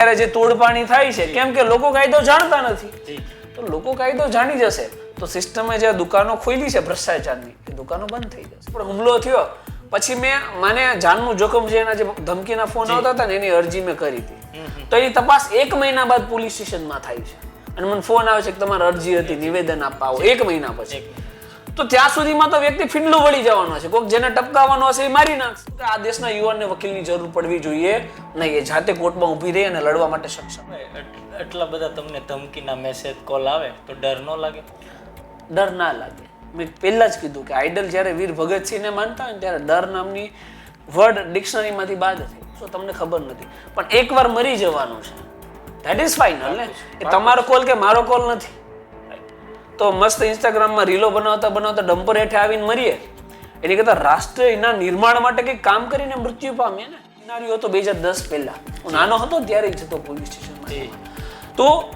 ત્યારે જે તોડપાણી થાય છે કેમ કે લોકો કાયદો જાણતા નથી. તો લોકો કાયદો જાણી જશે તો સિસ્ટમે જે દુકાનો ખોલી છે ભ્રષ્ટાચારની એ દુકાનો બંધ થઈ જશે. પણ હુમલો થયો. પછી મેં મને જાનનું જોખમ છે એના જે ધમકીના ફોન આવતા હતા ને એની અરજી મેં કરી હતી. તો એની તપાસ એક મહિના બાદ પોલીસ સ્ટેશનમાં થાય છે. અને મને ફોન આવે છે કે તમારી અરજી હતી નિવેદન આપવા આવો. એક મહિના પછી. તો ત્યાં સુધીમાં તો વ્યક્તિ ફીંડલું વળી જવાનો છે. કોઈક જેને ટપકાવવાનો હશે એ મારી નાખશે. તો આ દેશના યુવાનને વકીલની જરૂર પડવી જોઈએ. નહીં એ જાતે કોર્ટમાં ઊભી રહી અને લડવા માટે સક્ષમ એટલા બધા તમને ધમકીના મેસેજ કોલ આવે તો ડર ન લાગે? ડર ના લાગે. મેં પહેલાં જ કીધું કે આઈડલ જ્યારે વીર ભગતસિંહને માનતા હોય ને ત્યારે ડર નામની વર્ડ ડિક્શનરીમાંથી બાદ થઈ શું તમને ખબર નથી? પણ એકવાર મરી જવાનું છે. ધેટ ઇઝ ફાઇનલ ને? એ તમારો કોલ કે મારો કોલ નથી? તો મસ્ત ઇન્સ્ટાગ્રામમાં રીલો બનાવતા બનાવતા ડમ્પર હેઠે આવીને મરીએ. એની કરતાં રાષ્ટ્રના નિર્માણ માટે કંઈક કામ કરીને મૃત્યુ પામીએ ને. સિનારીઓ હતો બે હજાર દસ પહેલા. હું નાનો હતો ત્યારે જતો પોલીસ સ્ટેશનમાં તો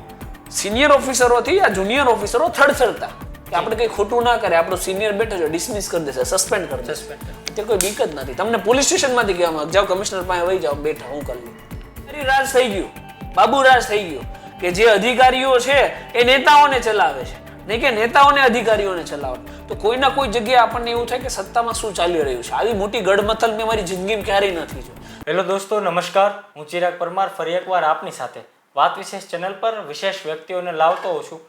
સિનિયર ઓફિસરોથી આ જુનિયર ઓફિસરો થડથડતા. કે આપણે કંઈ ખોટું ના કરે આપણો સિનિયર બેઠો છે ડિસમિસ કરી દેશે સસ્પેન્ડ કરી સસ્પેન્ડ તે કોઈ બીક જ નથી. તમને પોલીસ સ્ટેશનમાંથી કહેવામાં જાઓ કમિશનર પાસે વહી જાઓ બેઠા હું કરી લઉં. રાજ થઈ ગયું. બાબુ રાજ થઈ ગયું. કે જે અધિકારીઓ છે એ નેતાઓને ચલાવે છે. નહીં કે નેતાઓને અધિકારીઓને ચલાવે. તો કોઈના કોઈ જગ્યાએ આપણને એવું થાય કે સત્તામાં શું ચાલી રહ્યું છે? આવી મોટી ગડમથલ મેં મારી જિંદગીમાં ક્યારેય નથી જોઈ. હેલો દોસ્તો નમસ્કાર. હું ચિરાગ પરમાર ફરી એકવાર આપની સાથે. વાત વિશેષ ચેનલ પર વિશેષ વ્યક્તિઓને લાવતો હોઉં છું.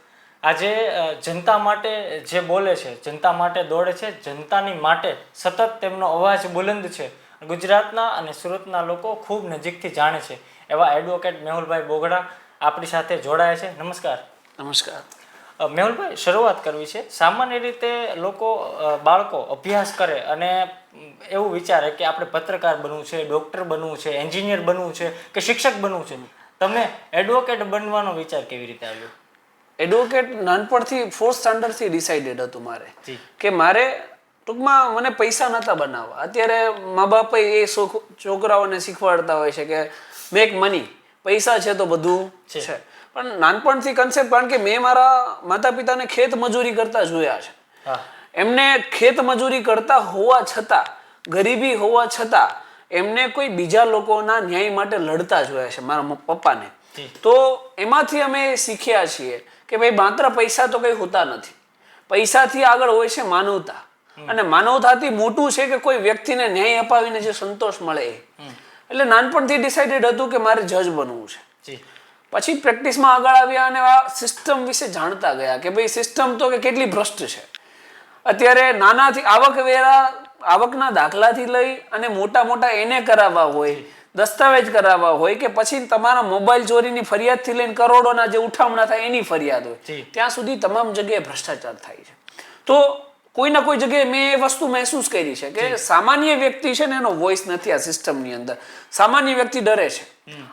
આજે જનતા માટે જે બોલે છે જનતા માટે દોડે છે જનતાની માટે સતત તેમનો અવાજ બુલંદ છે. ગુજરાતના અને સુરતના લોકો ખૂબ નજીકથી જાણે છે. એવા એડવોકેટ મેહુલભાઈ બોગડા આપણી સાથે જોડાયા છે. નમસ્કાર. નમસ્કાર. મેહુલભાઈ શરૂઆત કરવી છે. સામાન્ય રીતે લોકો બાળકો અભ્યાસ કરે અને એવું વિચારે કે આપણે પત્રકાર બનવું છે ડૉક્ટર બનવું છે એન્જિનિયર બનવું છે કે શિક્ષક બનવું છે. તમે એડવોકેટ બનવાનો વિચાર કેવી રીતે આવ્યો? એડવોકેટ નાનપણથી ફોર્થ સ્ટાન્ડર્ડથી ડિસાઇડેડ હતું મારે કે મારે ટૂંકમાં મને પૈસા નહોતા બનાવવા. અત્યારે મા બાપ એ છોકરાઓને શીખવાડતા હોય છે કે મેક મની પૈસા છે તો બધું છે. પણ નાનપણથી કન્સેપ્ટ કારણ કે મેં મારા માતા પિતાને ખેત મજૂરી કરતા જોયા છે. એમને ખેત મજૂરી કરતા હોવા છતાં ગરીબી હોવા છતાં એમને કોઈ બીજા લોકોના ન્યાય માટે લડતા જોયા છે મારા પપ્પાને. તો એમાંથી અમે શીખ્યા છીએ કે ભાઈ માત્ર પૈસા તો કંઈ હોતા નથી. પૈસાથી આગળ હોય છે માનવતા. અને માનવતાથી મોટું છે કે કોઈ વ્યક્તિને ન્યાય અપાવીને જે સંતોષ મળે એટલે નાનપણથી ડિસાઇડેડ હતું કે મારે જજ બનવું છે. પછી પ્રેક્ટિસમાં આગળ આવ્યા અને આ સિસ્ટમ વિશે જાણતા ગયા કે ભાઈ સિસ્ટમ તો કે કેટલી ભ્રષ્ટ છે. અત્યારે નાનાથી આવકવેરા આવકના દાખલાથી લઈ અને મોટા મોટા એને કરાવવા હોય દસ્તાવેજ કરાવવા હોય કે પછી તમારા મોબાઈલ ચોરીની ફરિયાદથી લઈને કરોડોના જે ઉઠામણા થાય એની ફરિયાદ હોય ત્યાં સુધી તમામ જગ્યાએ ભ્રષ્ટાચાર થાય છે. તો કોઈ ના કોઈ જગ્યાએ મેં એ વસ્તુ મહેસૂસ કરી છે કે સામાન્ય વ્યક્તિ છે ને એનો વોઇસ નથી આ સિસ્ટમની અંદર. સામાન્ય વ્યક્તિ ડરે છે.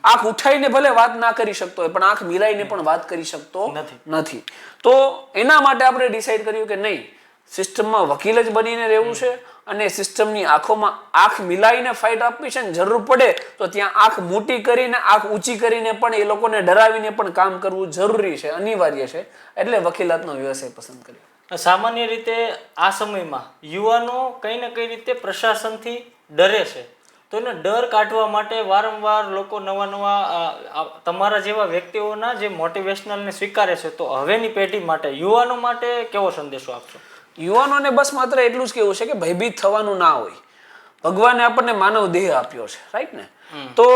આંખ ઉઠાઈને ભલે વાત ના કરી શકતો હોય પણ આંખ મિલાઈને પણ વાત કરી શકતો નથી. નથી. તો એના માટે આપણે ડિસાઈડ કર્યું કે નહીં સિસ્ટમમાં વકીલ જ બનીને રહેવું છે અને સિસ્ટમની આંખોમાં આંખ મિલાઈને ફાઇટ આપવી છે ને જરૂર પડે તો ત્યાં આંખ મોટી કરીને આંખ ઊંચી કરીને પણ એ લોકોને ડરાવીને પણ કામ કરવું જરૂરી છે અનિવાર્ય છે. એટલે વકીલાતનો વ્યવસાય પસંદ કર્યો. સામાન્ય રીતે આ સમયમાં યુવાનો કંઈ ને કઈ રીતે પ્રશાસનથી ડરે છે. તો એને ડર કાઢવા માટે વારંવાર લોકો નવા નવા તમારા જેવા વ્યક્તિઓના જે મોટિવેશનલને સ્વીકારે છે તો હવેની પેઢી માટે યુવાનો માટે કેવો સંદેશો આપશો? યુવાનોને બસ માત્ર એટલું જ કેવું છે કે ભયભીત થવાનું ના હોય. ભગવાને આપણને માનવ દેહ આપ્યો છે રાઈટ ને? તો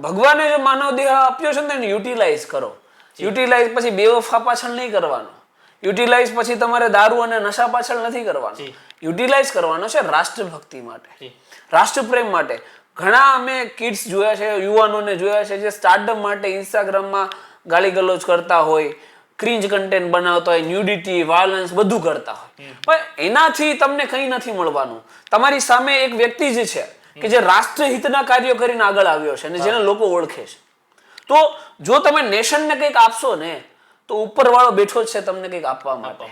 ભગવાને જો માનવ દેહ આપ્યો છે ને એને યુટિલાઇઝ કરો. યુટિલાઇઝ પછી બેવફા પાછળ નહીં કરવાનો. યુટિલાઇઝ પછી તમારે દારૂ અને નશા પાછળ નથી કરવાનો. યુટિલાઇઝ કરવાનો છે રાષ્ટ્રભક્તિ માટે. રાષ્ટ્રપ્રેમ માટે. ઘણા અમે કિડ્સ જોયા છે યુવાનોને જોયા છે જે સ્ટાર્ટઅપ માટે ઇન્સ્ટાગ્રામમાં ગાળી ગલોચ કરતા હોય ક્રિંજ કન્ટેન્ટ બનાવતા હોય ન્યુડિટી વાયલન્સ બધું કરતા હોય. પણ એનાથી તમને કંઈ નથી મળવાનું. તમારી સામે એક વ્યક્તિ જ છે કે જે રાષ્ટ્રહિતના કાર્યો કરીને આગળ આવ્યો છે અને જેને લોકો ઓળખે છે. તો જો તમે નેશનને કંઈક આપશો ને તો ઉપરવાળો બેઠો છે તમને કંઈક આપવા માટે.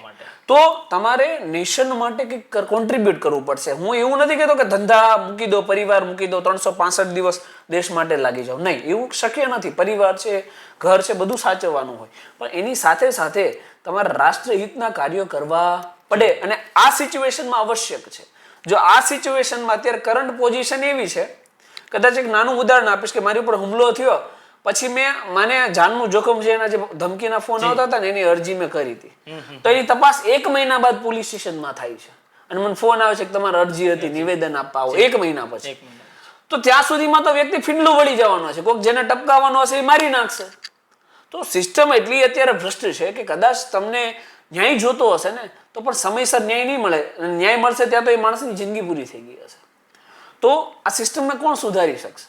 તો તમારે નેશન માટે કંઈક કોન્ટ્રીબ્યુટ કરવું પડશે. હું એવું નથી કહેતો કે ધંધા મૂકી દો પરિવાર મૂકી દો ત્રણસો પાસઠ દિવસ દેશ માટે લાગી જાઓ. નહીં એવું શક્ય નથી. પરિવાર છે ઘર છે બધું સાચવવાનું હોય. પણ એની સાથે સાથે તમારે રાષ્ટ્રહિતના કાર્યો કરવા પડે અને આ સિચ્યુએશનમાં આવશ્યક છે. જો આ સિચ્યુએશનમાં અત્યારે કરંટ પોઝિશન એવી છે કદાચ એક નાનું ઉદાહરણ આપીશ કે મારી ઉપર હુમલો થયો પછી મેં મને જાનનું જોખમ છે એના જે ધમકીના ફોન આવતા હતા ને એની અરજી મેં કરી હતી. તો એની તપાસ એક મહિના બાદ પોલીસ સ્ટેશનમાં થાય છે. અને મને ફોન આવે છે કે તમારી અરજી હતી નિવેદન આપવા આવો. એક મહિના પછી. તો ત્યાં સુધીમાં તો વ્યક્તિ ફીંડલું વળી જવાનો છે. કોઈક જેને ટપકાવવાનો હશે એ મારી નાખશે. તો સિસ્ટમ એટલી અત્યારે ભ્રષ્ટ છે કે કદાચ તમને ન્યાય જોતો હશે ને તો પણ સમયસર ન્યાય નહીં મળે. અને ન્યાય મળશે ત્યાં તો એ માણસની જિંદગી પૂરી થઈ ગઈ હશે. તો આ સિસ્ટમને કોણ સુધારી શકશે?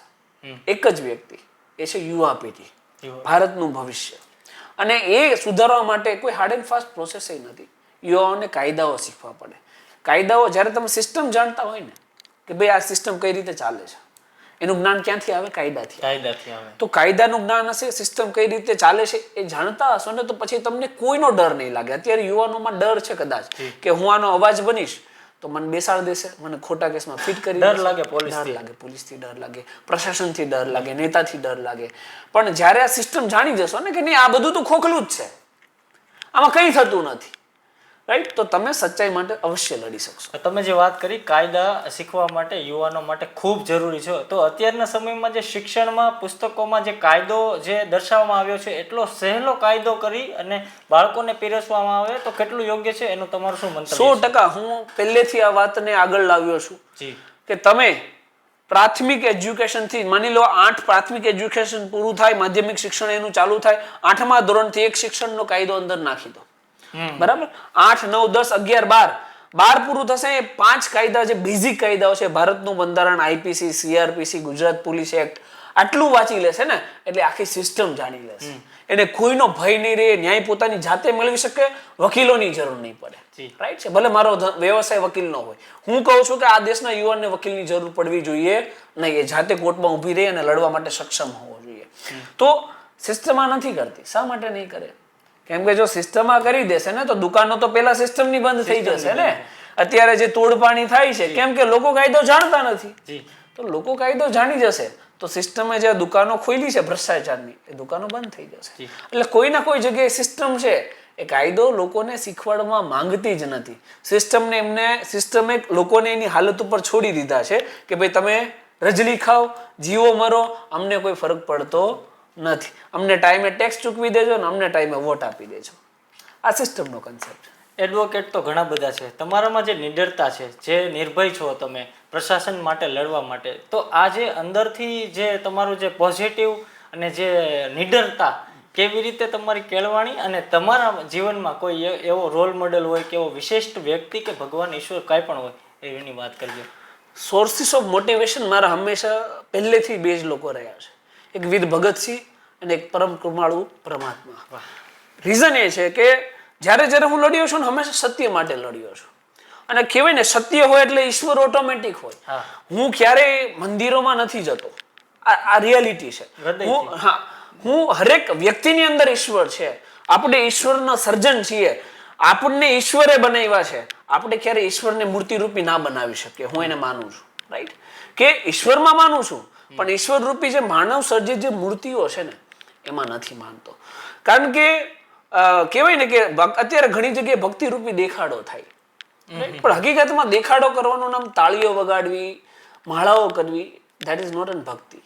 એક જ વ્યક્તિ. એ છે યુવા પેઢી ભારતનું ભવિષ્ય. અને એ સુધારવા માટે કોઈ હાર્ડ એન્ડ ફાસ્ટ પ્રોસેસ નથી. યુવાઓને કાયદાઓ શીખવા પડે. કાયદાઓ જ્યારે તમે સિસ્ટમ જાણતા હોય ને કે ભાઈ આ સિસ્ટમ કઈ રીતે ચાલે છે? એનું જ્ઞાન ક્યાંથી આવે? કાયદાથી કાયદાથી આવે. તો કાયદાનું જ્ઞાન હશે સિસ્ટમ કઈ રીતે ચાલે છે એ જાણતા હશો ને તો પછી તમને કોઈનો ડર નહીં લાગે. અત્યારે યુવાનોમાં ડર છે કદાચ કે હું આનો અવાજ બનીશ તો મને બેસાડ દેશે. મને ખોટા કેસમાં ફિટ કરી ડર. લાગે પોલીસ ડર લાગે પોલીસથી ડર લાગે પ્રશાસનથી ડર લાગે નેતાથી ડર લાગે. પણ જ્યારે આ સિસ્ટમ જાણી જશો ને કે નહીં આ બધું તો ખોખલું જ છે. આમાં કંઈ થતું નથી. રાઈટ તો તમે સચ્ચાઈ માટે અવશ્ય લડી શકશો. તમે જે વાત કરી કાયદા શીખવા માટે યુવાનો માટે ખૂબ જરૂરી છે. તો અત્યારના સમયમાં જે શિક્ષણમાં પુસ્તકોમાં જે કાયદો જે દર્શાવવામાં આવ્યો છે એટલો સહેલો કાયદો કરી અને બાળકોને પીરસવામાં આવે તો કેટલું યોગ્ય છે? એનું તમારું શું મંતવ્ય સો ટકા. હું પહેલેથી આ વાતને આગળ લાવ્યો છું જી. કે તમે પ્રાથમિક એજ્યુકેશનથી માની લો આઠ પ્રાથમિક એજ્યુકેશન પૂરું થાય માધ્યમિક શિક્ષણ એનું ચાલુ થાય આઠમા ધોરણથી એક શિક્ષણનો કાયદો અંદર નાખી દો. બરાબર? આઠ નવ દસ અગિયાર બાર. બાર પૂરું થશે પાંચ કાયદા જે બેઝિક કાયદાઓ છે ભારતનું બંધારણ IPC CRPC Gujarat police act આટલું વાંચી લેશે ને એટલે આખી સિસ્ટમ જાણી લેશે. એને કોઈનો ભય નહીં રહે ન્યાય પોતાની જાતે મેળવી શકે વકીલોની જરૂર નહીં પડે. રાઈટ છે? ભલે મારો વ્યવસાય વકીલ નો હોય. હું કહું છું કે આ દેશના યુવાનને વકીલની જરૂર પડવી જોઈએ નહીં એ જાતે કોર્ટમાં ઊભી રહે અને લડવા માટે સક્ષમ હોવો જોઈએ. તો સિસ્ટમ આ નથી કરતી. શા માટે નહીં કરે? કેમ કે જો સિસ્ટમ આ કરી દેશે ને તો દુકાનો તો પેલા સિસ્ટમની બંધ થઈ જશે ને. અત્યારે જે તોડપાણી થાય છે કેમ કે લોકો કાયદો જાણતા નથી. તો લોકો કાયદો જાણી જશે તો સિસ્ટમે જે દુકાનો ખોલી છે ભ્રષ્ટાચારની એ દુકાનો બંધ થઈ જશે. એટલે કોઈ ના કોઈ જગ્યાએ સિસ્ટમ છે એ કાયદો લોકોને શીખવાડવા માંગતી જ નથી. સિસ્ટમને એમને સિસ્ટમે લોકોને એની હાલત ઉપર છોડી દીધા છે કે ભાઈ તમે રજલી ખાઓ જીવો મરો અમને કોઈ ફરક પડતો નથી. અમને ટાઈમે ટેક્સ ચૂકવી દેજો ને અમને ટાઈમે વોટ આપી દેજો. આ સિસ્ટમનો કન્સેપ્ટ એડવોકેટ તો ઘણા બધા છે. તમારામાં જે નિડરતા છે જે નિર્ભય છો તમે પ્રશાસન માટે લડવા માટે તો આ જે અંદરથી જે તમારું જે પોઝિટિવ અને જે નિડરતા કેવી રીતે તમારી કેળવાણી અને તમારા જીવનમાં કોઈ એવો રોલ મોડેલ હોય કે એવો વિશિષ્ટ વ્યક્તિ કે ભગવાન ઈશ્વર કાંઈ પણ હોય એની વાત કરજો. સોર્સિસ ઓફ મોટિવેશન મારા હંમેશા પહેલેથી બે જ લોકો રહ્યા છે. એક વીર ભગતસિંહ અને એક પરમ કૃપાળુ પરમાત્મા. રીઝન એ છે કે જ્યારે જ્યારે હું લડ્યો છું ને હંમેશા સત્ય માટે લડ્યો છું. અને કહેવાય ને સત્ય હોય એટલે ઈશ્વર ઓટોમેટિક હોય. હું. ક્યારેય મંદિરોમાં નથી જતો. આ આ રિયાલિટી છે. હું હા. હું હરેક વ્યક્તિની અંદર ઈશ્વર છે. આપણે ઈશ્વરના સર્જન છીએ. આપણને ઈશ્વરે બનાવ્યા છે. આપણે ક્યારે ઈશ્વરને મૂર્તિરૂપી ના બનાવી શકીએ. હું એને માનું છું. રાઈટ કે ઈશ્વરમાં માનું છું. પણ ઈશ્વર રૂપી જે માનવ સર્જિત જે મૂર્તિઓ છે ને એમાં નથી માનતો. કારણ કે કહેવાય ને કે અત્યારે ઘણી જગ્યાએ ભક્તિ રૂપી દેખાડો થાય. પણ હકીકતમાં દેખાડો કરવાનું નામ તાળીઓ વગાડવી માળાઓ કરવી ધેટ ઇઝ નોટ એન ભક્તિ.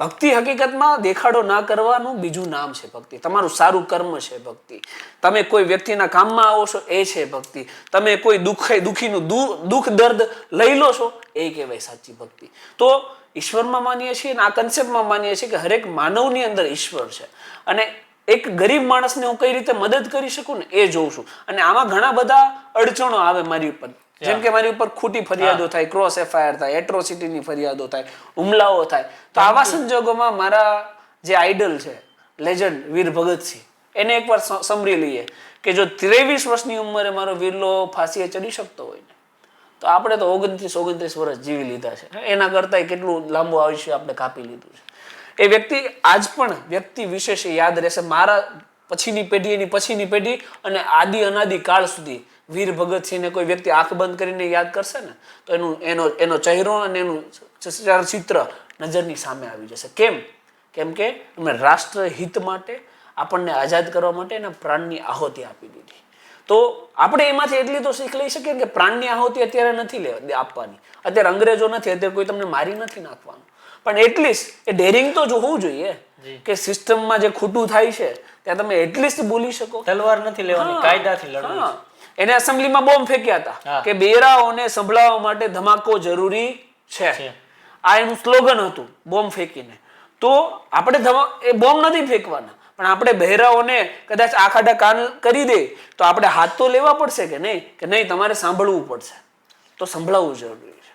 ભક્તિ હકીકતમાં દેખાડો ના કરવાનું બીજું નામ છે ભક્તિ. તમારું સારું કર્મ છે ભક્તિ. તમે કોઈ વ્યક્તિના કામમાં આવો છો એ છે ભક્તિ. તમે કોઈ દુઃખ દુઃખીનું દુઃખ દર્દ લઈ લો છો એ કહેવાય સાચી ભક્તિ. તો ઈશ્વરમાં માનીએ છીએ અને આ કન્સેપ્ટમાં માનીએ છીએ કે હરેક માનવની અંદર ઈશ્વર છે. અને એક ગરીબ માણસને હું કઈ રીતે મદદ કરી શકું ને એ જોઉં છું. અને આમાં ઘણા બધા અડચણો આવે મારી ઉપર. જેમ કે મારી ઉપર ખોટી ફરિયાદો થાય ક્રોસ એફઆઈઆર થાય એટ્રોસિટીની ફરિયાદો થાય હુમલાઓ થાય. તો આવા સંજોગોમાં મારા જે આઈડલ છે લેજન્ડ વીર ભગતસિંહ એને એકવાર વાર સમરી લઈએ કે જો ત્રેવીસ વર્ષની ઉંમરે મારો વીરલો ફાંસીએ ચડી શકતો હોય ને તો આપણે તો ઓગણત્રીસ ઓગણત્રીસ વર્ષ જીવી લીધા છે. એના કરતાં કેટલું લાંબુ આયુષ્ય આપણે કાપી લીધું છે. એ વ્યક્તિ આજ પણ વ્યક્તિ વિશેષ યાદ રહેશે. મારા પછીની પેઢી, એની પછીની પેઢી અને આદિ અનાદિ કાળ સુધી વીર ભગતસિંહને કોઈ વ્યક્તિ આંખ બંધ કરીને યાદ કરશે ને, તો એનું, એનો એનો ચહેરો અને એનું ચિત્ર નજરની સામે આવી જશે. કેમ? કેમ કે એમણે રાષ્ટ્રહિત માટે આપણને આઝાદ કરવા માટે એના પ્રાણની આહુતિ આપી દીધી. તો આપણે એમાંથી એટલી તો શીખ લઈ શકીએ કે પ્રાણની આહુતિ અત્યારે નથી લેવા આપવાની. અત્યારે અંગ્રેજો નથી અત્યારે કોઈ તમને મારી નથી નાખવાનું. પણ એટલીસ્ટ એ ડેરિંગ તો જોવું જોઈએ. કે સિસ્ટમમાં જે ખોટું થાય છે ત્યાં તમે એટલીસ્ટ બોલી શકો. તલવાર નથી લેવાની કાયદાથી લડવું એને એસેમ્બલીમાં બોમ્બ ફેંક્યા હતા. કે બેરાઓને સંભળાવવા માટે ધમાકો જરૂરી છે. છે. આ એનું સ્લોગન હતું બોમ્બ ફેંકીને. તો આપણે એ બોમ્બ નથી ફેંકવાના. પણ આપણે બહેરાઓને કદાચ આખાડા કાન કરી દે તો આપણે હાથ તો લેવા પડશે કે નહીં? કે નહીં તમારે સાંભળવું પડશે. તો સંભળાવવું જરૂરી છે.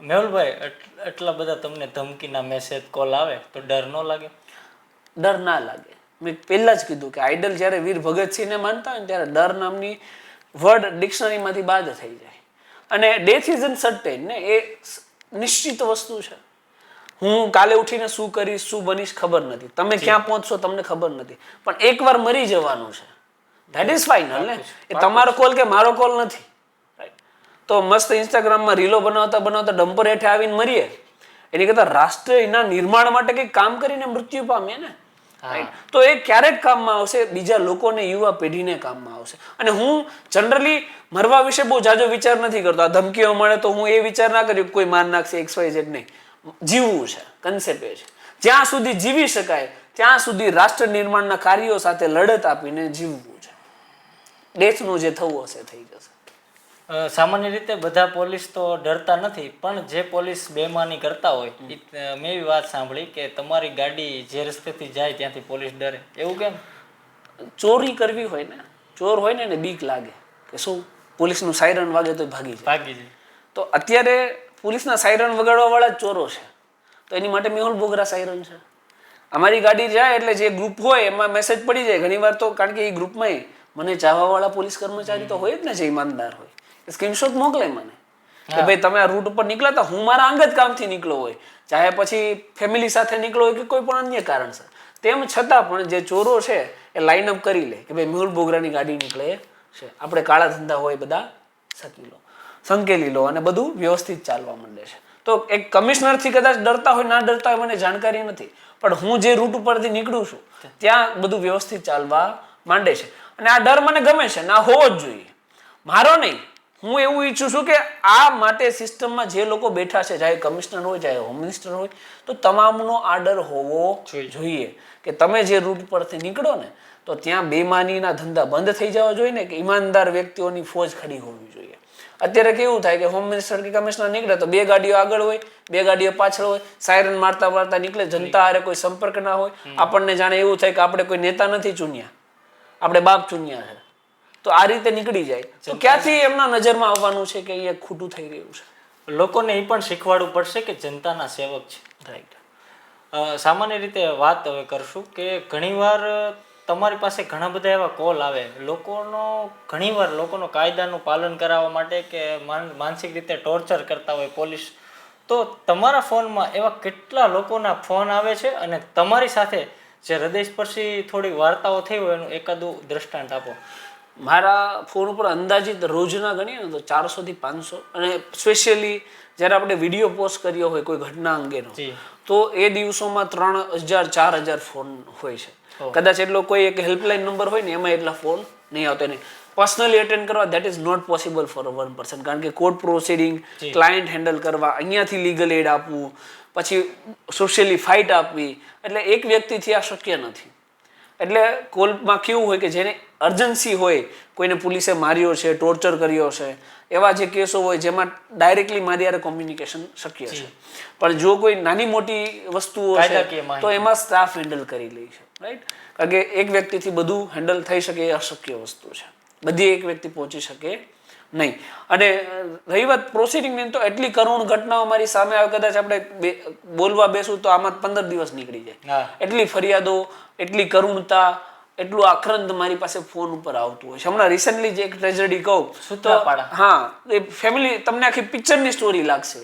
મેહુલભાઈ એટલા બધા તમને ધમકીના મેસેજ કોલ આવે તો ડર ન લાગે? ડર ના લાગે. મેં પહેલાં જ કીધું કે આઈડલ જ્યારે વીર ભગતસિંહને માનતા હોય ને ત્યારે ડર નામની વર્ડ ડિક્શનરીમાંથી બાદ થઈ જાય. અને ડેથ ઇઝ ઇન સર્ટેન ને એ નિશ્ચિત વસ્તુ છે. હું કાલે ઉઠીને શું કરીશ શું બનીશ ખબર નથી. તમે ક્યાં પહોંચશો તમને ખબર નથી. પણ એકવાર મરી જવાનું છે. ધેટ ઇઝ ફાઇનલ ને એ તમારો કોલ કે મારો કોલ નથી? તો મસ્ત ઇન્સ્ટાગ્રામમાં રીલો બનાવતા બનાવતા ડમ્પર હેઠે આવીને મરીએ. એની કરતા રાષ્ટ્રના નિર્માણ માટે કંઈક કામ કરીને મૃત્યુ પામીએ ને? તો એ ક્યારેક કામમાં આવશે બીજા લોકોને યુવા પેઢીને કામમાં આવશે. અને હું જનરલી મરવા વિશે બહુ જાજો વિચાર નથી કરતો. આ ધમકીઓ મળે તો હું એ વિચાર ના કર્યો કોઈ માર નાખશે એક્સ વાય ઝેડ નહીં. જીવવું છે કન્સેપ્ટ એ છે. જ્યાં સુધી જીવી શકાય ત્યાં સુધી રાષ્ટ્ર નિર્માણના કાર્યો સાથે લડત આપીને જીવવું છે. ડેથનું જે થવું હશે થઈ જશે. સામાન્ય રીતે બધા પોલીસ તો ડરતા નથી પણ જે પોલીસ બેમાની કરતા હોય મેં એવી વાત સાંભળી કે તમારી ગાડી જે રસ્તેથી જાય ત્યાંથી પોલીસ ડરે. એવું કેમ? ચોરી કરવી હોય ને ચોર હોય ને એને બીક લાગે કે શું પોલીસનું સાયરન વાગે તો ભાગી જાય. ભાગી જાય. તો અત્યારે પોલીસના સાયરન વગાડવા વાળા જ ચોરો છે. તો એની માટે મેહુલ બોગરા સાયરન છે. અમારી ગાડી જાય એટલે જે ગ્રુપ હોય એમાં મેસેજ પડી જાય. ઘણીવાર તો કારણ કે એ ગ્રુપમાં મને ચાહવાવાળા પોલીસ કર્મચારી તો હોય જ ને જે ઈમાનદાર હોય. સ્ક્રીનશોટ મોકલે મને. કે ભાઈ તમે આ રૂટ ઉપર નીકળ્યા હતા. હું મારા અંગત કામથી નીકળ્યો હોય. ચાહે પછી ફેમિલી સાથે નીકળ્યો હોય કે કોઈ પણ અન્ય કારણસર. તેમ છતાં પણ જે ચોરો છે એ લાઇન અપ કરી લે. કે ભાઈ મેહુલ બોગરાની ગાડી નીકળે છે. આપણે કાળા ધંધા હોય બધા શકી લો. સંકેલી લો અને બધું વ્યવસ્થિત ચાલવા માંડે છે. તો એક કમિશનરથી કદાચ ડરતા હોય ના ડરતા હોય મને જાણકારી નથી. પણ હું જે રૂટ ઉપરથી નીકળું છું ત્યાં બધું વ્યવસ્થિત ચાલવા માંડે છે. અને આ ડર મને ગમે છે ના હોવો જ જોઈએ. મારો નહીં હું એવું ઈચ્છું છું કે આ માટે સિસ્ટમમાં જે લોકો બેઠા છે ચાહે કમિશનર હોય ચાહે હોમ મિનિસ્ટર હોય તો તમામનો આ ડર હોવો જોઈએ. કે તમે જે રૂટ પરથી નીકળો ને તો ત્યાં બેમાનીના ધંધા બંધ થઈ જવા જોઈએ ને કે ઈમાનદાર વ્યક્તિઓની ફોજ ખડી હોવી જોઈએ. અત્યારે કેવું થાય કે હોમ મિનિસ્ટર કે કમિશનર નીકળે તો બે ગાડીઓ આગળ હોય બે ગાડીઓ પાછળ હોય સાયરન મારતા મારતા નીકળે જનતા હારે કોઈ સંપર્ક ના હોય. આપણને જાણે એવું થાય કે આપણે કોઈ નેતા નથી ચૂન્યા. આપણે બાપ ચૂન્યા છે. તો આ રીતે નીકળી જાય. તો ક્યાંથી એમના નજરમાં આવવાનું છે કે અહીંયા ખોટું થઈ રહ્યું છે? લોકોને એ પણ શીખવાડવું પડશે કે જનતાના સેવક છે. રાઈટ સામાન્ય રીતે વાત હવે કરશું કે ઘણીવાર તમારી પાસે ઘણા બધા એવા કોલ આવે. લોકોનો, ઘણીવાર લોકોનો કાયદાનું પાલન કરાવવા માટે કે માન- માનસિક રીતે ટોર્ચર કરતા હોય પોલીસ. તો તમારા ફોનમાં એવા કેટલા લોકોના ફોન આવે છે અને તમારી સાથે જે હૃદયસ્પર્શી થોડી વાર્તાઓ થઈ હોય એનું એકાદું દ્રષ્ટાંત આપો. મારા ફોન ઉપર અંદાજિત રોજના ગણીએ ને તો ચારસોથી પાંચસો અને સ્પેશિયલી જ્યારે આપણે વીડિયો પોસ્ટ કર્યો હોય કોઈ ઘટના અંગેનો તો એ દિવસોમાં ત્રણ હજાર ચાર હજાર ફોન હોય છે. કદાચ એટલો કોઈ એક હેલ્પલાઇન નંબર હોય ને એમાં એટલા ફોન નહીં આવતા. નહીં પર્સનલી અટેન્ડ કરવા that is not possible for one person કારણ કે કોર્ટ પ્રોસિડિંગ ક્લાયન્ટ હેન્ડલ કરવા અહીંયાથી લીગલ એડ આપવું પછી સોશિયલી ફાઇટ આપવી એટલે એક વ્યક્તિથી આ શક્ય નથી. એટલે કોલમાં કેવું હોય કે જેને અર્જન્સી હોય કોઈને પોલીસે માર્યો છે ટોર્ચર કર્યો છે એવા જે કેસો હોય જેમાં ડાયરેક્ટલી મારી યારે કોમ્યુનિકેશન શક્ય છે. પણ જો કોઈ નાની મોટી વસ્તુઓ છે તો એમાં સ્ટાફ હેન્ડલ કરી લે છે રાઈટ કારણ કે એક વ્યક્તિથી બધું હેન્ડલ થઈ શકે એ અશક્ય વસ્તુ છે. બધી એક વ્યક્તિ પહોંચી શકે નહીં. અને રહી વાત પ્રોસિડિંગની તો એટલી કરુણ ઘટનાઓ મારી સામે આવે કદાચ આપણે બોલવા બેસું તો આમાં પંદર દિવસ નીકળી જાય. એટલી ફરિયાદો એટલી કરુણતા એટલું આક્રંદ મારી પાસે ફોન ઉપર આવતું હોય છે. હમણાં રિસન્ટલી જે એક ટ્રેજડી કહું તો હા એ ફેમિલી તમને આખી પિક્ચરની સ્ટોરી લાગશે.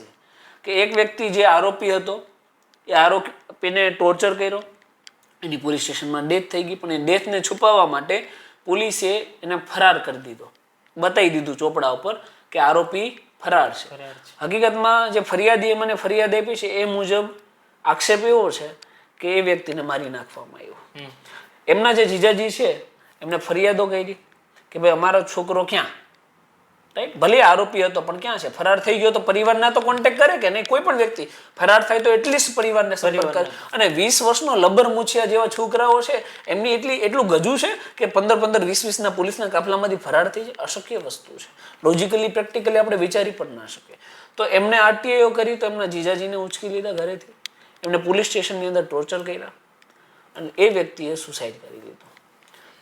કે એક વ્યક્તિ જે આરોપી હતો એ આરોપીને ટોર્ચર કર્યો. એની પોલીસ સ્ટેશનમાં ડેથ થઈ ગઈ પણ એ ડેથને છુપાવવા માટે પોલીસે એને ફરાર કરી દીધો. બતાવી દીધું ચોપડા ઉપર કે આરોપી ફરાર છે. હકીકતમાં જે ફરિયાદીએ મને ફરિયાદ આપી છે એ મુજબ આક્ષેપ એવો છે કે એ વ્યક્તિને મારી નાખવામાં આવ્યો. એમના જે જીજાજી છે એમને ફરિયાદો કરી કે ભાઈ અમારો છોકરો ક્યાં? રાઈટ ભલે આરોપી હતો પણ ક્યાં છે? ફરાર થઈ ગયો તો પરિવારના તો કોન્ટેક કરે કે નહીં? કોઈ પણ વ્યક્તિ ફરાર થાય તો એટલીસ્ટ પરિવારને સંપર્ક કરે. અને વીસ વર્ષનો લબર મૂછિયા જેવા છોકરાઓ છે એમની એટલી એટલું ગજુ છે કે પંદર પંદર વીસ વીસના પોલીસના કાફલામાંથી ફરાર થઈ જાય. અશક્ય વસ્તુ છે. લોજિકલી પ્રેક્ટિકલી આપણે વિચારી પણ ના શકીએ. તો એમને આરટીઆઈઓ કરી તો એમના જીજાજીને ઉંચકી લીધા ઘરેથી. એમને પોલીસ સ્ટેશનની અંદર ટોર્ચર કર્યા. અને એ વ્યક્તિએ સુસાઇડ કરી દીધું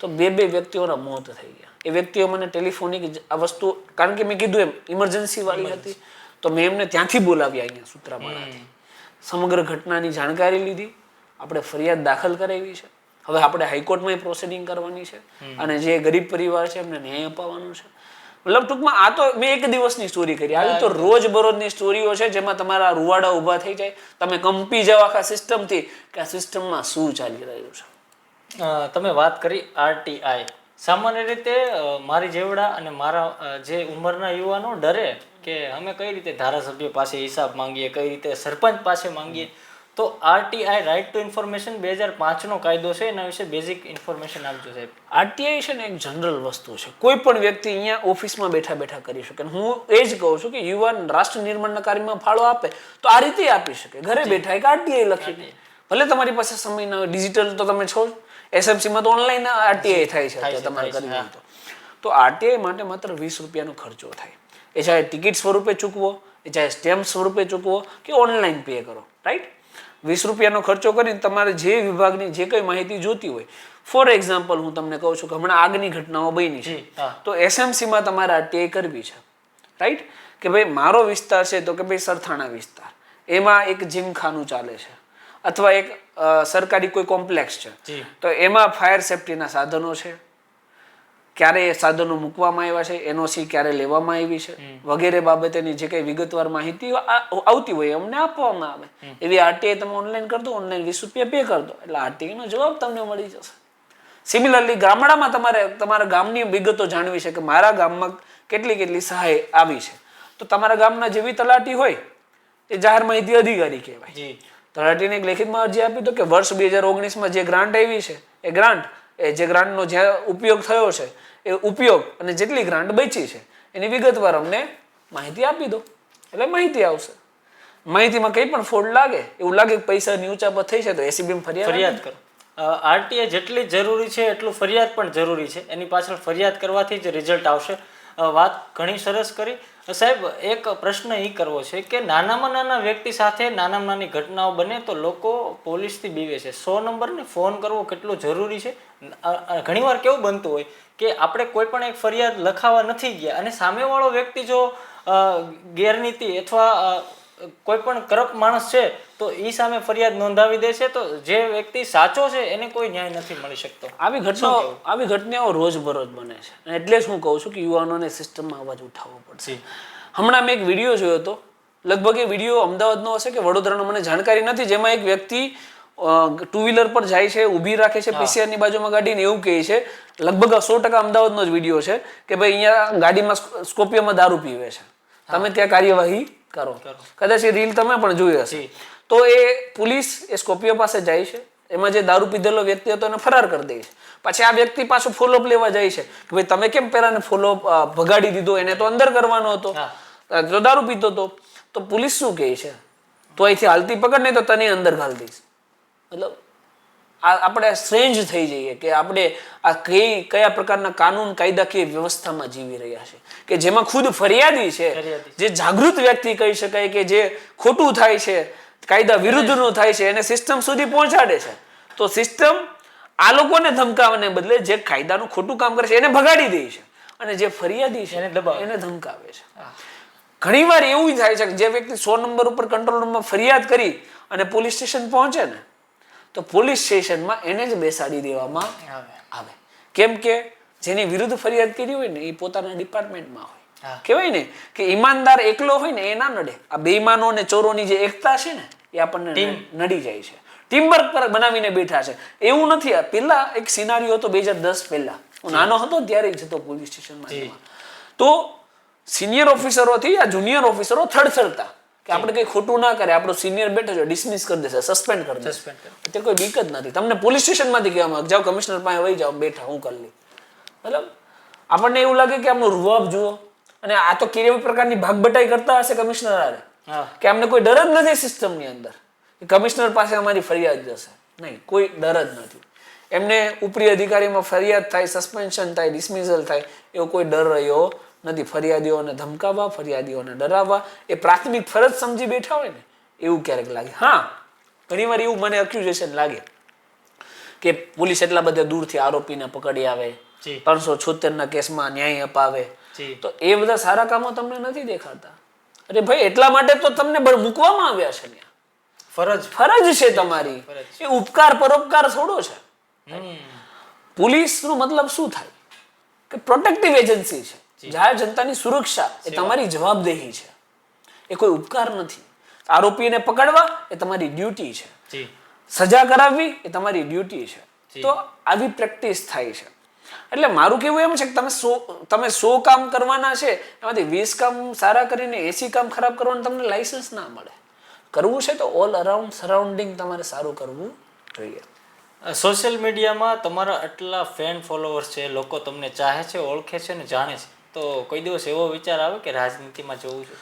તો બે બે વ્યક્તિઓના મોત થઈ ગયા. એ વ્યક્તિઓ મને ટેલિફોનિક આ વસ્તુ કારણ કે મેં કીધું એમ ઇમરજન્સી વાળી હતી. તો મેં એમને ત્યાંથી બોલાવ્યા અહીંયા સૂત્રામાળાથી. સમગ્ર ઘટનાની જાણકારી લીધી. આપણે ફરિયાદ દાખલ કરાવી છે. હવે આપણે હાઈકોર્ટમાં પ્રોસિડિંગ કરવાની છે. અને જે ગરીબ પરિવાર છે એમને ન્યાય અપાવવાનો છે. મતલબ ટૂંકમાં આ તો મેં એક દિવસની સ્ટોરી કરી. આવી તો રોજ બરોજની સ્ટોરીઓ છે જેમાં તમારા રૂવાડા ઊભા થઈ જાય. તમે કંપી જાવ આખા સિસ્ટમથી કે આ સિસ્ટમમાં શું ચાલી રહ્યું છે? તમે વાત કરી આરટીઆઈ. સામાન્ય રીતે મારી જેવડા અને મારા જે ઉંમરના યુવાનો ડરે કે અમે કઈ રીતે ધારાસભ્ય પાસે હિસાબ માંગીએ કઈ રીતે સરપંચ પાસે માંગીએ. તો આરટીઆઈ રાઇટ ટુ ઇન્ફોર્મેશન બે હજાર પાંચનો કાયદો છે એના વિશે બેઝિક ઇન્ફોર્મેશન આપજો સાહેબ. આરટીઆઈ છે ને એક જનરલ વસ્તુ છે. કોઈ પણ વ્યક્તિ અહીંયા ઓફિસમાં બેઠા બેઠા કરી શકે. હું એ જ કહું છું કે યુવાન રાષ્ટ્ર નિર્માણના કાર્યમાં ફાળો આપે તો આ રીતે આપી શકે. ઘરે બેઠા એક આરટીઆઈ લખી ભલે તમારી પાસે સમય ના ડિજિટલ તો તમે છો એસએમસીમાં તો ઓનલાઈન આરટીઆઈ થાય છે તમારે કરી તો. તો આરટીઆઈ માટે માત્ર વીસ રૂપિયાનો ખર્ચો થાય. એ ચાહે ટિકિટ સ્વરૂપે ચૂકવો એ ચાહે સ્ટેમ્પ સ્વરૂપે ચૂકવો કે ઓનલાઈન પે કરો. રાઈટ વીસ રૂપિયાનો ખર્ચો કરીને તમારે જે વિભાગની જે કઈ માહિતી જોતી હોય ફોર એક્ઝામ્પલ હું તમને કહું છું કે હમણાં આગની ઘટનાઓ બની છે. તો એસએમસીમાં તમારે આરટીઆઈ કરવી છે. રાઈટ કે ભાઈ મારો વિસ્તાર છે તો કે ભાઈ સરથાણા વિસ્તાર. એમાં એક જીમખાનું ચાલે છે. અથવા એક સરકારી કોઈ કોમ્પ્લેક્સ છે. તો એમાં ફાયર સેફટીના સાધનો છે. ક્યારે એ સાધનો મૂકવામાં આવ્યા છે એનઓસી ક્યારે લેવામાં આવી છે વગેરે બાબતેની જે કઈ વિગતવાર માહિતી આવતી હોય અમને આપવામાં આવે. એવી આરટીઆઈ તમે ઓનલાઈન કરતો ઓનલાઈન વીસ રૂપિયા પે કરતો એટલે RTI નો જવાબ તમને મળી જશે. સિમિલરલી ગામડામાં તમારે તમારા ગામની વિગતો જાણવી છે કે મારા ગામમાં કેટલી કેટલી સહાય આવી છે. તો તમારા ગામના જેવી તલાટી હોય એ જાહેર માહિતી અધિકારી કહેવાય. તલાટીને એક લેખિતમાં અરજી આપી તો કે વર્ષ બે હજાર ઓગણીસમાં જે ગ્રાન્ટ આવી છે એ ગ્રાન્ટ એ જે ગ્રાન્ટનો જે ઉપયોગ થયો છે એ ઉપયોગ અને જેટલી ગ્રાન્ટ બચી છે એની વિગતવાર અમને માહિતી આપી દો. એટલે માહિતી આવશે. માહિતીમાં કંઈ પણ ફોડ લાગે એવું લાગે કે પૈસાની પર થઈ છે તો એસીબીમાં ફરિયાદ ફરિયાદ કરો. આરટીઆઈ જેટલી જરૂરી છે એટલું ફરિયાદ પણ જરૂરી છે. એની પાછળ ફરિયાદ કરવાથી જ રિઝલ્ટ આવશે. વાત ઘણી સરસ કરી. સાહેબ, એક પ્રશ્ન એ કરવો છે કે નાનામાં નાના વ્યક્તિ સાથે નાનામાં નાની ઘટનાઓ બને તો લોકો પોલીસથી બીવે છે. સો નંબરને ફોન કરવો કેટલો જરૂરી છે? ઘણીવાર કેવું બનતું હોય કે આપણે કોઈ પણ એક ફરિયાદ લખાવા નથી ગયા અને સામેવાળો વ્યક્તિ જો ગેરનીતિ અથવા કોઈ પણ કરપ્ટ માણસ છે તો એ સામે ફરિયાદ નોંધાવી દે છે તો જે વ્યક્તિ સાચો છે એને કોઈ ન્યાય નથી મળી શકતો. આવી ઘટનાઓ આવી ઘટનાઓ રોજબરોજ બને છે. એટલે જ હું કહું છું કે યુવાનોને સિસ્ટમમાં અવાજ ઉઠાવવો પડશે. હમણાં મેં એક વીડિયો જોયો હતો. લગભગ એ વીડિયો અમદાવાદનો હશે કે વડોદરાનો મને જાણકારી નથી. જેમાં એક વ્યક્તિ ટુ વ્હીલર પર જાય છે ઊભી રાખે છે પીસીઆરની ની બાજુમાં ગાડીને એવું કહે છે. લગભગ સો ટકા અમદાવાદનો જ વીડિયો છે કે ભાઈ અહીંયા ગાડીમાં સ્કોપિયોમાં દારૂ પીવે છે. તમે ત્યાં કાર્યવાહી કરો. કદાચ એ રીલ તમે પણ જોઈ હશે. તો એ પોલીસ એ સ્કોપિયો પાસે જાય છે. એમાં જે દારૂ પીધેલો વ્યક્તિ હતો એને ફરાર કરી દે છે. પછી આ વ્યક્તિ પાછું ફોલોઅપ લેવા જાય છે કે ભાઈ તમે કેમ પહેલાને ફોલોઅપ ભગાડી દીધો? એને તો અંદર કરવાનો હતો. જો તો દારૂ પીતો હતો તો પોલીસ શું કહે છે? તો અહીંથી હાલતી પકડ નહીં તો તને અંદર ઘાલ દઈશ. મતલબ આપણે સ્ટ્રેન્જ થઈ જઈએ કે આપણે આ કઈ કયા પ્રકારના કાનૂન કાયદાકીય વ્યવસ્થામાં જીવી રહ્યા છે. કે જેમાં ખુદ ફરિયાદી છે. જે જાગૃત વ્યક્તિ કહી શકાય કે જે ખોટું થાય છે કાયદા વિરુદ્ધનું થાય છે એને સિસ્ટમ સુધી પહોંચાડે છે. તો સિસ્ટમ આ લોકોને ધમકાવવાને બદલે જે કાયદાનું ખોટું કામ કરે છે એને ભગાડી દે છે. અને જે ફરિયાદી છે એને દબાવે. એને ધમકાવે છે. ઘણીવાર એવું થાય છે કે જે વ્યક્તિ સો નંબર ઉપર કંટ્રોલ રૂમમાં ફરિયાદ કરી અને પોલીસ સ્ટેશન પહોંચે ને તો પોલીસ સ્ટેશનમાં એને જ બેસાડી દેવામાં આવે. કેમ કે જેની વિરુદ્ધ ફરિયાદ કરી હોય ને એ પોતાના ડિપાર્ટમેન્ટમાં હોય. કહેવાય ને કે ઈમાનદાર એકલો હોય ને એ ના નડે. આ બેઈમાનો અને ચોરોની જે એકતા છે ને એ આપણને નડી જાય છે. ટીમ વર્ક પર બનાવીને બેઠા છે. એવું નથી પેલા એક સિનારીઓ હતો બે હજાર દસ પહેલા. હું નાનો હતો ત્યારે જ હતો પોલીસ સ્ટેશનમાં. તો સિનિયર ઓફિસરોથી આ જુનિયર ઓફિસરો થડથડતા. કે આપણે કઈ ખોટું ના કરે આપણો સિનિયર બેઠો છે ડિસમિસ કરી દેશે સસ્પેન્ડ કરી દેશે. અત્યારે કોઈ બીક જ નથી. તમને પોલીસ સ્ટેશનમાંથી કહેવામાં જાઓ કમિશનર પાસે વહી જાઓ બેઠા હું કરી લઈ મતલબ આપણને એવું લાગે કે આપણું રૂવાબ જુઓ. અને આ તો કેવી પ્રકારની ભાગબટાઈ કરતા હશે કમિશનર હારે? કે અમને કોઈ ડર જ નથી સિસ્ટમની અંદર? કમિશનર પાસે અમારી ફરિયાદ જશે? નહીં કોઈ ડર જ નથી. એમને ઉપરી અધિકારીમાં ફરિયાદ થાય સસ્પેન્શન થાય ડિસમિસલ થાય એવો કોઈ ડર રહ્યો નથી ફરિયાદીઓને ધમકાવવા ફરિયાદીઓને ડરાવવા. એ પ્રાથમિક ફરજ સમજી બેઠા હોય ને એવું ક્યારેક લાગે. હા ઘણીવાર એવું મને એક્યુઝેશન લાગે કે પોલીસ એટલા બધા દૂરથી આરોપીને પકડી આવે ત્રણસો છોતેરના કેસમાં ન્યાય અપાવે. તો એ બધા સારા કામો તમને નથી દેખાતા? અરે ભાઈ એટલા માટે તો તમને મૂકવામાં આવ્યા છે ત્યાં ફરજ. ફરજ છે તમારી. એ ઉપકાર પરોપકાર થોડો છે. પોલીસ પોલીસનો મતલબ શું થાય? કે પ્રોટેક્ટિવ એજન્સી છે. જાહેર જનતાની સુરક્ષા એ તમારી જવાબદેહી છે. એ કોઈ ઉપકાર નથી. આરોપીને પકડવા એ તમારી ડ્યુટી છે. સજા કરાવવી એ તમારી ડ્યુટી છે. તો આવી પ્રેક્ટિસ થાય છે. એટલે મારું કેવું એમ છે કે તમે સો તમે સો કામ કરવાના છે એમાંથી વીસ કામ સારા કરીને એસી કામ ખરાબ કરવાનું તમને લાઇસન્સ ના મળે. કરવું છે તો ઓલ અરાઉન્ડ સરાઉન્ડિંગ તમારે સારું કરવું જોઈએ. સોશિયલ મીડિયામાં તમારા આટલા ફેન ફોલોવર્સ છે લોકો તમને ચાહે છે ઓળખે છે અને જાણે છે? તો કોઈ દિવસ એવો વિચાર આવે કે રાજનીતિમાં જવું છે?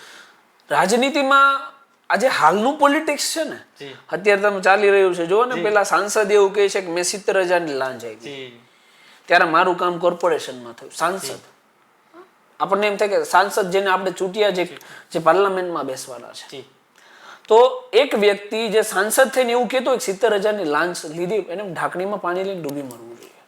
રાજનીતિમાં આજે હાલનું પોલિટિક્સ છે ને અત્યારે તમે ચાલી રહ્યું છે. જો ને પેલા સાંસદ એવું કહે છે કે મેં સિત્તેર હજારની લાંચ આવી ત્યારે મારું કામ કોર્પોરેશનમાં થયું. સાંસદ. આપણને એમ થાય કે સાંસદ જેને આપણે ચૂંટ્યા જે જે. પાર્લામેન્ટમાં બેસવાના છે. તો એક વ્યક્તિ જે સાંસદ થઈને એવું કહેતો કે સિત્તેર હજારની લાંચ લીધી એને ઢાંકણીમાં પાણી લઈને ડૂબી મરવું જોઈએ.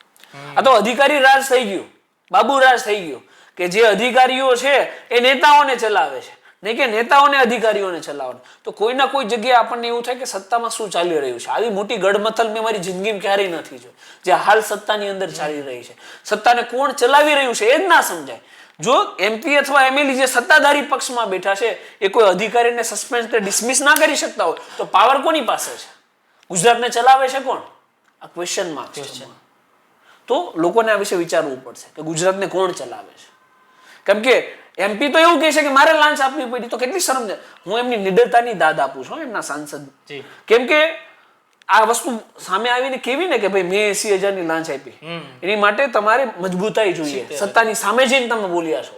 આ તો અધિકારી રાજ થઈ ગયું. બાબુ રાજ થઈ ગયું. કે જે અધિકારીઓ છે એ નેતાઓને ચલાવે છે. નહીં કે નેતાઓને અધિકારીઓને ચલાવવાનું. તો કોઈના કોઈ જગ્યાએ આપણને એવું થાય કે સત્તામાં શું ચાલી રહ્યું છે? આવી મોટી ગડમથલ મેં મારી જિંદગીમાં ક્યારેય નથી જોઈ. જે હાલ સત્તાની અંદર ચાલી રહી છે. સત્તાને કોણ ચલાવી રહ્યું છે એ જ ના સમજાય. જો એમપી અથવા એમએલએ જે સત્તાધારી પક્ષમાં બેઠા છે એ કોઈ અધિકારીને સસ્પેન્ડ કે ડિસમિસ ના કરી શકતા હોય તો પાવર કોની પાસે છે? ગુજરાતને ચલાવે છે કોણ? આ ક્વેશ્ચન માર્ક છે. તો લોકોને આ વિશે વિચારવું પડશે કે ગુજરાતને કોણ ચલાવે છે? કેમ કે એમપી તો એવું કહે છે કે મારે લાંચ આપવી પડી તો કેટલી શરમ છે? હું એમની નિડરતાની દાદ આપું છું એમના સાંસદ. કેમ કે આ વસ્તુ સામે આવીને કેવી ને કે ભાઈ મેં એસી હજારની લાંચ આપી. એની માટે તમારે મજબૂતાઈ જોઈએ. સત્તાની સામે જઈને તમે બોલ્યા છો.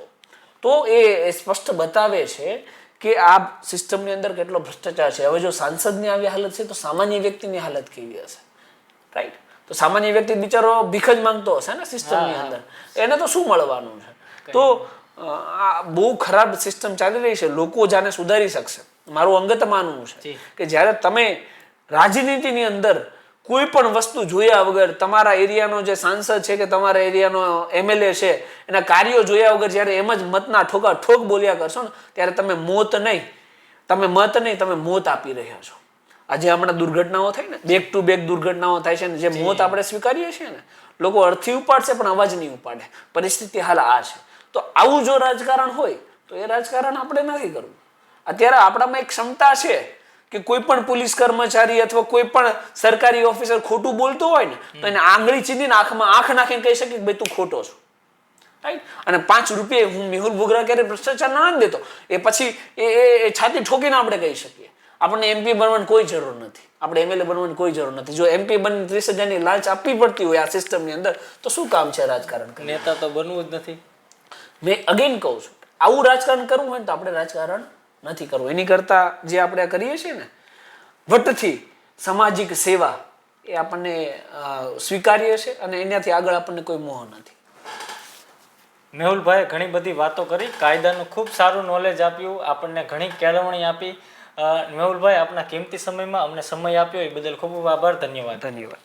તો એ સ્પષ્ટ બતાવે છે કે આ સિસ્ટમની અંદર કેટલો ભ્રષ્ટાચાર છે. હવે જો સાંસદની આવી હાલત છે તો સામાન્ય વ્યક્તિની હાલત કેવી હશે? રાઈટ તો સામાન્ય વ્યક્તિ બિચારો ભીખ જ માંગતો હશે ને સિસ્ટમની અંદર. એને તો શું મળવાનું છે? તો આ બહુ ખરાબ સિસ્ટમ ચાલી રહી છે. લોકો જાને સુધારી શકશે. મારું અંગત માનવું છે કે જ્યારે તમે રાજનીતિની અંદર કોઈ પણ વસ્તુ જોયા વગર તમારા એરિયાનો જે સાંસદ છે કે તમારા એરિયાનો એમએલએ છે એના કાર્યો જોયા વગર જ્યારે એમ જ મતના ઠોકા ઠોક બોલ્યા કરશો ને ત્યારે તમે મોત નહીં. તમે મત નહીં તમે મોત આપી રહ્યા છો. આજે હમણાં દુર્ઘટનાઓ થાય ને બેક ટુ બેક દુર્ઘટનાઓ થાય છે ને જે. મોત આપણે સ્વીકારીએ છીએ ને લોકો અર્થી ઉપાડશે પણ અવાજ નહીં ઉપાડે. પરિસ્થિતિ હાલ આ છે. તો આવું જો રાજકારણ હોય, તો એ રાજકારણ આપણે નથી કરવું. અત્યારે આપણામાં એક ક્ષમતા છે કે કોઈ પણ પોલીસ કર્મચારી અથવા કોઈ પણ સરકારી ઓફિસર ખોટું બોલતો હોય ને, તો એને આંગળી ચીંધીને આંખમાં આંખ નાખીને કહી શકે કે ભાઈ, તું ખોટો છો. રાઈટ અને પાંચ રૂપિયે હું મેહુલ ભોગરા ક્યારે ભ્રષ્ટાચાર ના દેતો, એ પછી એ એ છાતી ઠોકીને આપણે કહી શકીએ. આપણને એમપી બનવાની કોઈ જરૂર નથી. આપણે એમએલએ બનવાની કોઈ જરૂર નથી. જો એમપી બની ત્રીસ હજારની લાંચ આપવી પડતી હોય આ સિસ્ટમની અંદર, તો શું કામ છે રાજકારણ નેતા તો બનવું જ નથી. મેં અગેન કહું છું આવું રાજકારણ કરવું હોય ને તો આપણે રાજકારણ નથી કરવું. એની કરતાં જે આપણે કરીએ છીએ ને વટથી સામાજિક સેવા એ આપણને સ્વીકાર્ય છે અને એનાથી આગળ આપણને કોઈ મોહ નથી. મેહુલભાઈ ઘણી બધી વાતો કરી કાયદાનું ખૂબ સારું નોલેજ આપ્યું આપણને ઘણી કેળવણી આપી. મેહુલભાઈ આપના કિંમતી સમયમાં અમને સમય આપ્યો એ બદલ ખૂબ આભાર ધન્યવાદ. ધન્યવાદ.